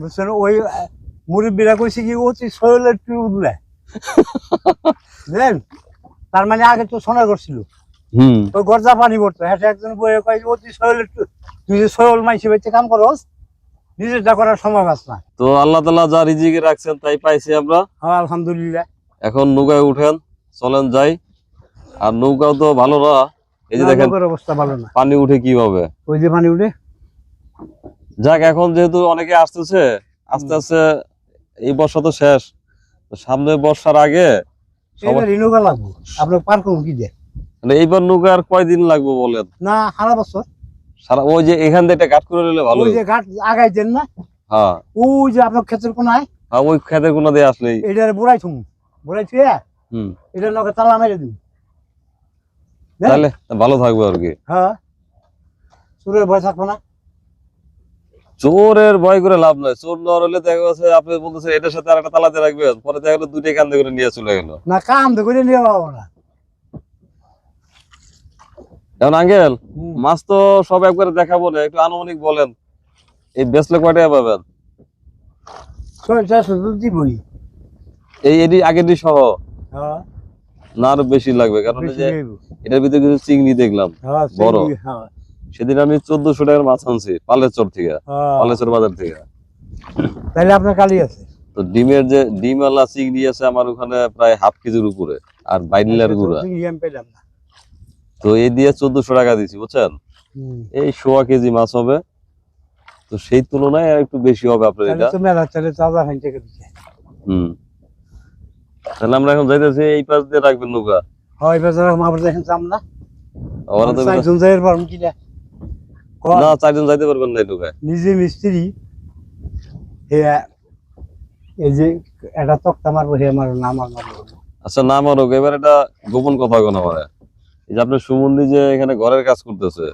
বুঝছেন ওই মুরব্বীরা কইছে কি অতি বুঝলেন তার মানে আগে তো সোনা করছিল গরজা পানি পড়তো হ্যাঁ একজন বইয়ে কয় অতি তুই যে মাইসে বেঁচে কাম করস? নিজেরটা করার সময় পাস না। তো আল্লাহ তালা যা রিজিকে রাখছেন তাই পাইছি আমরা। হ্যাঁ আলহামদুলিল্লাহ। এখন নৌকায় উঠেন চলেন যাই। আর নৌকাও তো ভালো না। এই যে দেখেন অবস্থা ভালো না। পানি উঠে কীভাবে? ওই যে পানি উঠে। যাক এখন যেহেতু অনেকে আসতেছে আস্তে আস্তে এই বর্ষা তো শেষ। সামনে বর্ষার আগে রিনোভা লাগবো। আপনার পার করুন কি দিয়ে? মানে এইবার নৌকা আর কয়দিন লাগবে বলেন? না সারা বছর। সারা ওই যে এখান থেকে কাট করে নিলে ভালো ওই যে ঘাট আগাইছেন না? হ্যাঁ। ওই যে আপনার ক্ষেতের কোনায়? হ্যাঁ ওই খেতের কোনা দিয়ে আসলেই। এটার বুড়াই থুম। বুড়াই থুয়ে হুম। এটা নকে তালা মেরে দিন? তাহলে ভালো থাকবে আর কি। হ্যাঁ। সুরের ভয় থাকব না। চোরের ভয় করে লাভ নাই। চোর নেওয়ার হলে দেখা গেছে আপনি বলতেছেন এটার সাথে আর একটা তালাতে রাখবেন পরে দেখা গেলো দুইটাই কান্দে করে নিয়ে চলে গেল। না তো করে নিয়ে পাবো না। এখন আঙ্কেল মাছ তো সব একবারে দেখাবো না একটু আনুমানিক বলেন। এই বেচলে কয় পাবেন? এই এডি আগের সহ। হ্যাঁ। না আরও বেশি লাগবে কারণ। এটার ভিতরে কিছু চিংড়ি দেখলাম হ্যাঁ, বড়। সেদিন আমি চোদ্দশো টাকার মাছ আনছি পালেচর থেকে। পালেচর বাজার থেকে। তাহলে আপনার কালি আছে। তো ডিমের যে ডিম আলা চিংড়ি আছে আমার ওখানে প্রায় হাফ কেজির উপরে আর বাইনিলার গুঁড়া। পেলাম না। তো এই দিয়ে চোদ্দশো টাকা দিছি বুঝছেন? এই সোয়া কেজি মাছ হবে। তো সেই তুলনায় আর একটু বেশি হবে আপনার এটা। তো হম। তাহলে আমরা এখন যাইতেছি এই পাশ দিয়ে রাখবেন নৌকা। হয় বেচারা মাবার দেখেন চাম না ওরা তো চারজন যাই পারম কিনা কয়, না চারজন যাইতে পারবেন না নিজে মিস্ত্রি এই যে একটা তক্তা মারবো হে আমার নাম আচ্ছা এবার এটা গোপন কথা কোনো এই যে আপনার সুমন্দি যে এখানে ঘরের কাজ করতেছে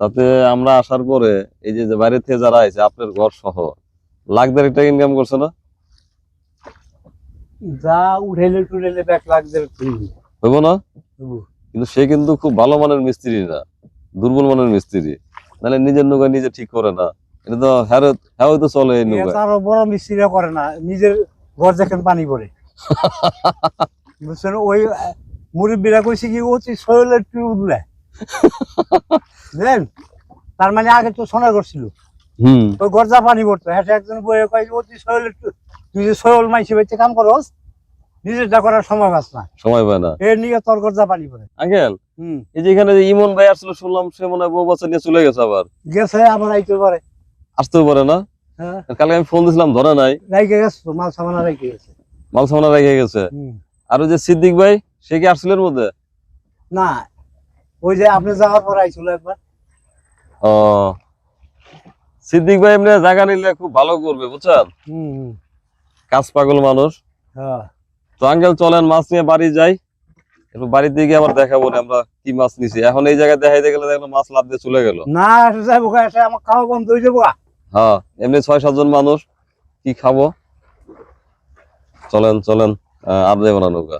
তাতে আমরা আসার পরে এই যে বাইরে থেকে যারা আইছে আপনার ঘর সহ লাখ দেড় টাকা ইনকাম করছে না? যা উঠাইলে টুটাইলে ব্যাগ লাগবে হইব। না? কিন্তু সে কিন্তু খুব ভালো মানের মিস্ত্রি না দুর্বল মানের মিস্ত্রি। নাহলে নিজের নৌকা নিজে ঠিক করে না। এটা তো হ্যাঁ হ্যাঁ তো চলে এই নৌকা আরও বড় মিস্ত্রিরা করে না নিজের ঘর দেখেন পানি পড়ে। বুঝছেন? ওই মুরব্বীরা কইছে কি অতি শরীরে একটু উঠলে বুঝলেন? তার মানে আগে তো সোনা করছিল হুম। ওই গরজা পানি পড়তো। হ্যাঁ একজন বইয়ে কয় অতি শরীরে একটু তুই যে শরীর মাইসে বেঁচে কাম করস নিজেরটা করার সময় পাস না। সময় পায় না। এর নিয়ে পড়ে। আঙ্কেল এই যে এখানে ইমন ভাই আসলে শুনলাম সে মনে হয় বউ বাচ্চা নিয়ে চলে গেছে আবার। গেছে আবার আইতে পারে। আসতেও পারে না? হ্যাঁ। কালকে আমি ফোন দিছিলাম ধরে নাই। রাইকে গেছে মাল সামানা রাইকে গেছে। মাল সামনা রেখে গেছে। আর ওই যে সিদ্দিক ভাই সে কি আসছিল মধ্যে? না ওই যে আপনি যাওয়ার পর আইছিল একবার। ও। সিদ্দিক ভাই এমনি জায়গা নিলে খুব ভালো করবে বুঝছেন? কাজ পাগল মানুষ। হ্যাঁ। তো আঙ্কেল চলেন মাছ নিয়ে বাড়ি যাই। একটু বাড়িতে গিয়ে আবার দেখাবো আমরা কি মাছ নিছি। এখন এই জায়গায় দেখাইতে গেলে দেখলাম মাছ লাভ দিয়ে চলে গেল। না যাব আমার খাওয়া বন্ধ হয়ে যাব হ্যাঁ এমনি ছয় সাতজন মানুষ কি খাব? চলেন চলেন আর দেবো না নৌকা